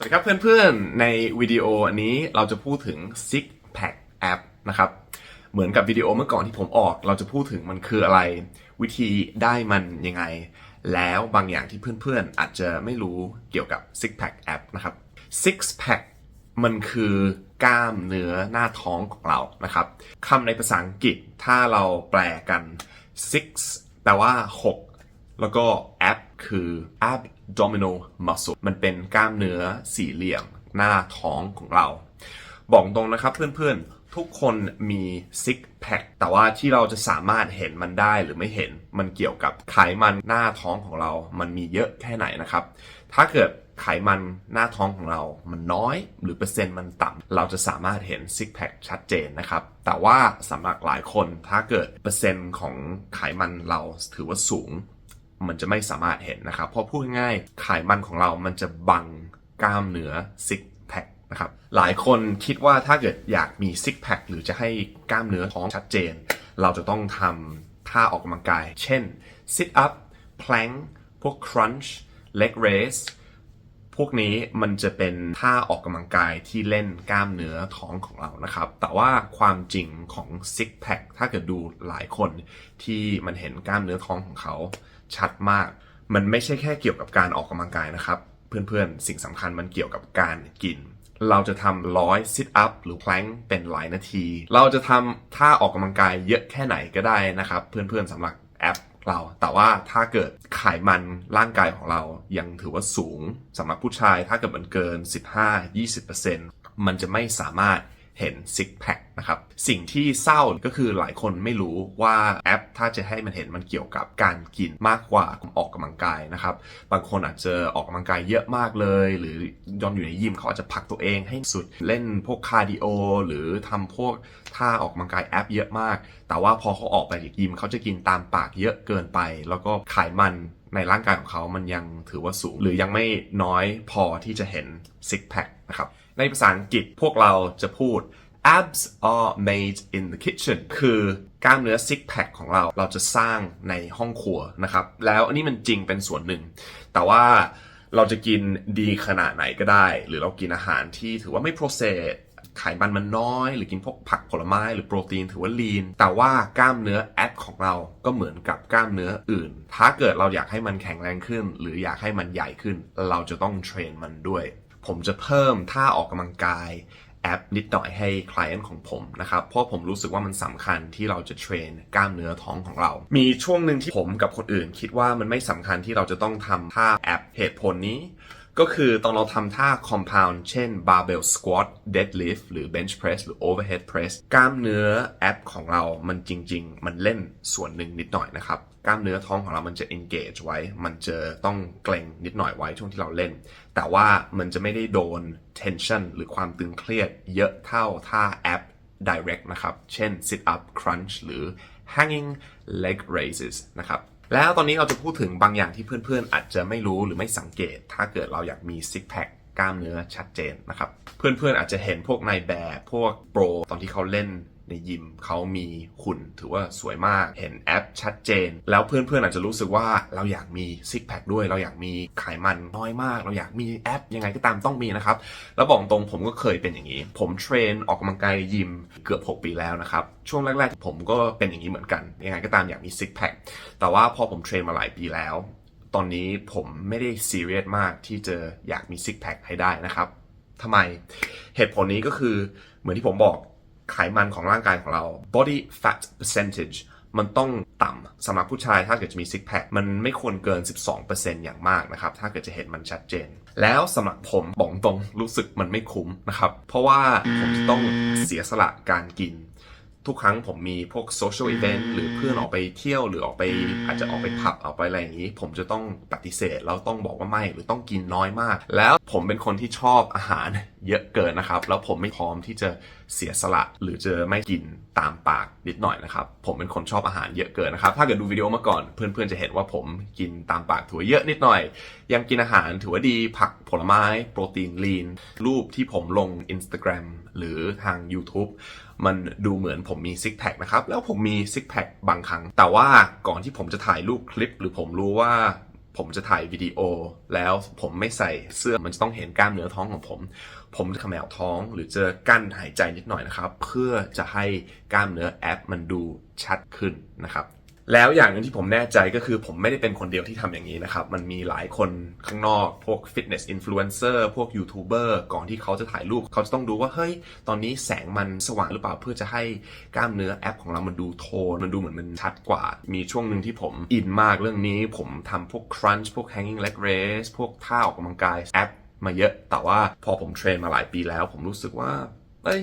สวัสดีครับเพื่อนๆ ในวิดีโอนี้เราจะพูดถึง Six Pack App นะครับ เหมือนกับวิดีโอเมื่อก่อนที่ผมออก เราจะพูดถึงมันคืออะไร วิธีได้มันยังไง แล้วบางอย่างที่เพื่อนๆ อาจจะไม่รู้เกี่ยวกับ Six Pack App นะครับ Six Pack มันคือกล้ามเนื้อหน้าท้องของเรานะครับคำในภาษาอังกฤษถ้าเราแปลกัน six แปลว่า 6 แล้วก็ ab คือ abdominal muscle มันเป็นกล้ามเนื้อสี่เหลี่ยมหน้าท้องของเรา บอกตรงนะครับเพื่อนๆ ทุกคนมี six pack แต่ว่าที่เราจะสามารถเห็นมันได้หรือไม่เห็น มันเกี่ยวกับไขมันหน้าท้องของเรา มันมีเยอะแค่ไหนนะครับ ถ้าเกิดไขมันหน้าท้องของเรา มันน้อยหรือเปอร์เซ็นต์มันต่ำเราจะสามารถเห็น six pack ชัดเจนนะครับ แต่ว่าสำหรับหลายคนถ้าเกิดเปอร์เซ็นต์ของไขมันเราถือว่าสูง มันจะไม่สามารถเห็นนะครับ เพราะพูดง่ายๆไขมันของเรามันจะบังกล้ามเนื้อซิกแพคนะครับ หลายคนคิดว่าถ้าเกิดอยากมีซิกแพคหรือจะให้กล้ามเนื้อท้องชัดเจน เราจะต้องทำท่าออกกำลังกาย เช่น sit up plank พวก crunch leg raise พวกนี้มันจะเป็นท่าออกกำลังกายที่เล่นกล้ามเนื้อท้องของเรานะครับ แต่ว่าความจริงของ six pack ถ้าเกิดดูหลายคนที่มันเห็นกล้ามเนื้อท้องของเขาชัดมาก มันไม่ใช่แค่เกี่ยวกับการออกกำลังกายนะครับ เพื่อนๆ สิ่งสำคัญมันเกี่ยวกับการกิน เราจะทำร้อย sit up หรือ plank เป็นหลายนาที เราจะทำท่าออกกำลังกายเยอะแค่ไหนก็ได้นะครับ เพื่อนๆสำหรับแอป เรา แต่ว่าถ้าเกิดไขมันร่างกายของเรายังถือว่าสูงสำหรับผู้ชายถ้าเกิดมันเกิน 15-20%มันจะไม่สามารถเห็นซิกแพค นะครับสิ่งที่เศร้าก็คือหลายคนไม่รู้ว่าแอป ถ้าจะให้มันเห็นมันเกี่ยวกับการกินมากกว่าออกกำลังกายนะครับบางคนอาจจะออกกำลังกายเยอะมากเลย หรือยอมอยู่ในยิมเขาอาจจะผลักตัวเองให้สุดเล่นพวกคาร์ดิโอหรือทำพวกท่าออกกำลังกายแอปเยอะมาก แต่ว่าพอเขาออกไปจากยิมเขาจะกินตามปากเยอะเกินไป แล้วก็ไขมันในร่างกายของเขามันยังถือว่าสูง หรือยังไม่น้อยพอที่จะเห็นซิกแพคนะครับในภาษาอังกฤษพวกเราจะพูด abs are made in the kitchen คือกล้ามเนื้อซิกแพคของเราเราจะสร้างในห้องครัวนะครับ แล้วอันนี้มันจริงเป็นส่วนหนึ่ง แต่ว่าเราจะกินดีขนาดไหนก็ได้ หรือเรากินอาหารที่ถือว่าไม่ process ไขมันมันน้อย หรือกินพวกผักผลไม้หรือโปรตีนถือว่าลีน แต่ว่ากล้ามเนื้อแอปของเราก็เหมือนกับกล้ามเนื้ออื่น ถ้าเกิดเราอยากให้มันแข็งแรงขึ้น หรืออยากให้มันใหญ่ขึ้น เราจะต้องเทรนมันด้วย ผมจะเพิ่มท่าออกกำลังกาย แอปนิดหน่อยให้คล i e n t ของผมนะครับ เพราะผมรู้สึกว่ามันสำคัญที่เราจะเทรนกล้ามเนื้อท้องของเรา มีช่วงหนึ่งที่ผมกับคนอื่น คิดว่ามันไม่สำคัญที่เราจะต้องทำท่าแอปเหตุผลนี้ ก็คือตอนเราทำท่า compound เช่น barbell squat deadlift หรือ bench press หรือ overhead press กล้ามเนื้อแอปของเรามันจริง ๆ มันเล่นส่วนหนึ่งนิดหน่อยนะครับ กล้ามเนื้อท้องของเรามันจะ engage ไว้ มันจะต้องเกร็งนิดหน่อยไว้ช่วงที่เราเล่น แต่ว่ามันจะไม่ได้โดน tension หรือความตึงเครียดเยอะเท่าท่าแอป direct นะครับ เช่น sit up crunch หรือ hanging leg raises นะครับ แล้วตอนนี้เราจะพูดถึงบางอย่างที่เพื่อนๆ อาจจะไม่รู้หรือไม่สังเกต ถ้าเกิดเราอยากมีซิกแพคกล้ามเนื้อชัดเจนนะครับ เพื่อนๆอาจจะเห็นพวกนายแบบพวกโปรตอนที่เขาเล่น ในยิมเขามีหุ่นถือว่าสวยมากเห็นแอปชัดเจน แล้วเพื่อนๆอาจจะรู้สึกว่าเราอยากมีซิกแพคด้วย เราอยากมีไขมันน้อยมาก เราอยากมีแอปยังไงก็ตามต้องมีนะครับ แล้วบอกตรงผมก็เคยเป็นอย่างนี้ ผมเทรนออกกำลังกายยิมเกือบ 6 ปีแล้วนะครับ ช่วงแรกๆ ผมก็เป็นอย่างนี้เหมือนกัน ยังไงก็ตามอยากมีซิกแพคแต่ว่าพอผมเทรนมาหลายปีแล้ว ตอนนี้ผมไม่ได้ซีเรียสมากที่จะอยากมีซิกแพคให้ได้นะครับทำไมเหตุผลนี้ก็คือเหมือนที่ผมบอก ไขมันของร่างกายของเรา body fat percentage มันต้องต่ำสำหรับผู้ชายถ้าเกิดจะมีซิกแพคมันไม่ควรเกิน 12%อย่างมากนะครับ ถ้าเกิดจะเห็นมันชัดเจน แล้วสำหรับผมบอกตรงรู้สึกมันไม่คุ้มนะครับ เพราะว่าผมจะต้องเสียสละการกิน ทุกครั้งผมมีพวกโซเชียลอีเวนต์หรือเพื่อนออกไปเที่ยวหรือออกไป อาจจะออกไปผับออกไปอะไรอย่างนี้ ผมจะต้องปฏิเสธแล้วต้องบอกว่าไม่หรือต้องกินน้อยมาก แล้วผมเป็นคนที่ชอบอาหารเยอะเกินนะครับ แล้วผมไม่พร้อมที่จะเสียสละ หรือจะไม่กินตามปากนิดหน่อยนะครับ ผมเป็นคนชอบอาหารเยอะเกินนะครับ ถ้าเกิดดูวิดีโอมาก่อนเพื่อนๆจะเห็นว่าผมกินตามปากถือว่าเยอะนิดหน่อย ยังกินอาหารถือว่าดีผักผลไม้ โปรตีนลีน รูปที่ผมลง Instagram หรือทาง YouTube มันดูเหมือนผมมีซิกแพคนะครับ แล้วผมมีซิกแพคบางครั้ง แต่ว่าก่อนที่ผมจะถ่ายรูปคลิป หรือผมรู้ว่า ผมจะถ่ายวิดีโอ แล้วผมไม่ใส่เสื้อมันจะต้องเห็นกล้ามเนื้อท้องของผม ผมจะขมวท้องหรือเจอกั้นหายใจนิดหน่อยนะครับ เพื่อจะให้กล้ามเนื้อแอปมันดูชัดขึ้นนะครับ แล้วอย่างหนึงที่ผมแน่ใจก็คือผมไม่ได้เป็นคนเดียวที่ทำอย่างนี้นะครับ มันมีหลายคนข้างนอก พวกฟิตเนสอินฟลูเอนเซอร์พวกยูทูบเบอร์ก่อนที่เขาจะถ่ายรูป เขาจะต้องดูว่า เฮ้ย ตอนนี้แสงมันสว่างหรือเปล่าเพื่อจะให้กล้ามเนื้อแอปของเรามันดูโทน มันดูเหมือนมันชัดกว่า มีช่วงหนึ่งที่ผมอินมากเรื่องนี้ ผมทำพวก crunch พวก hanging leg raise พวกท่าออกกำลังกายแอปมาเยอะ แต่ว่าพอผมเทรนมาหลายปีแล้ว ผมรู้สึกว่าเอ้ย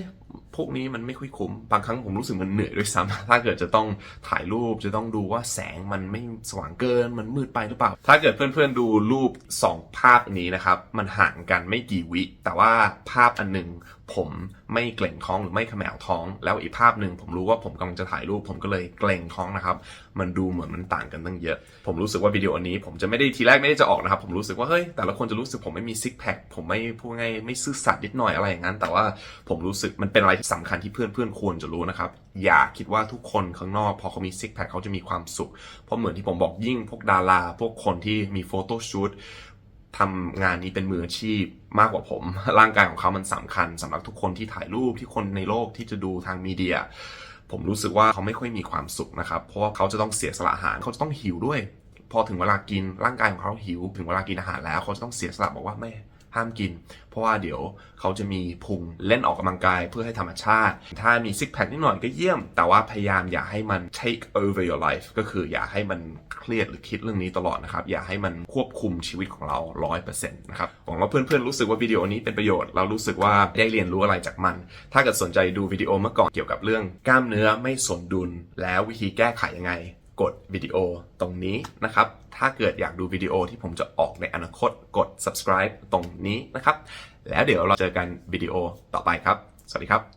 พวกนี้มันไม่ค่อยคุ้ม บางครั้งผมรู้สึกมันเหนื่อยด้วยซ้ำถ้าเกิดจะต้องถ่ายรูปจะต้องดูว่าแสงมันไม่สว่างเกินมันมืดไปหรือเปล่า ถ้าเกิดเพื่อนๆดูรูป 2 ภาพนี้นะครับ มันห่างกันไม่กี่วิ แต่ว่าภาพอันหนึ่งผมไม่เกร็งท้องหรือไม่ขมวท้อง แล้วอีกภาพหนึ่งผมรู้ว่าผมกำลังจะถ่ายรูป ผมก็เลยเกร็งท้องนะครับ มันดูเหมือนมันต่างกันตั้งเยอะ ผมรู้สึกว่าวิดีโอนี้ ผมจะไม่ได้ทีแรกไม่ได้จะออกนะครับ ผมรู้สึกว่าเฮ้ยแต่ละคนจะรู้สึกผมไม่มีซิกแพคผมไม่พูดง่ายไม่ซื่อสัตย์นิดหน่อยอะไรอย่างนั้น แต่ว่าผมรู้สึกมันเป็นอะไรที่สำคัญที่เพื่อนเพื่อนๆควรจะรู้นะครับอย่าคิดว่าทุกคนข้างนอก พอเขามีซิกแพคเขาจะมีความสุขเพราะเหมือนที่ผมบอกยิ่งพวกดารา พวกคนที่มีโฟโต้ชูต ทำงานนี้เป็นมืออาชีพมากกว่าผม ร่างกายของเขามันสำคัญสำหรับทุกคนที่ถ่ายรูปที่คนในโลกที่จะดูทางมีเดีย ผมรู้สึกว่าเขาไม่ค่อยมีความสุขนะครับ เพราะว่าเขาจะต้องเสียสละอาหาร เขาจะต้องหิวด้วย พอถึงเวลากินร่างกายของเขาหิว ถึงเวลากินอาหารแล้ว เขาจะต้องเสียสละบอกว่าไม่ ห้ามกิน เพราะว่าเดี๋ยวเขาจะมีพุงเล่นออกกำลังกายเพื่อให้ธรรมชาติ ถ้ามีซิกแพคนิดหน่อยก็เยี่ยม แต่ว่าพยายามอย่าให้มัน take over your life ก็คืออย่าให้มันเครียดหรือคิดเรื่องนี้ตลอดนะครับ อย่าให้มันควบคุมชีวิตของเรา 100%นะครับ หวังว่าเพื่อนๆ รู้สึกว่าวิดีโอนี้เป็นประโยชน์แล้วรู้สึกว่าได้เรียนรู้อะไรจากมัน ถ้าเกิดสนใจดูวิดีโอเมื่อก่อนเกี่ยวกับเรื่องกล้ามเนื้อไม่สมดุลแล้ววิธีแก้ไขยังไง กดวิดีโอตรงนี้นะครับ ถ้าเกิดอยากดูวิดีโอที่ผมจะออกในอนาคตกด subscribe ตรงนี้นะครับ แล้วเดี๋ยวเราเจอกันวิดีโอต่อไปครับ สวัสดีครับ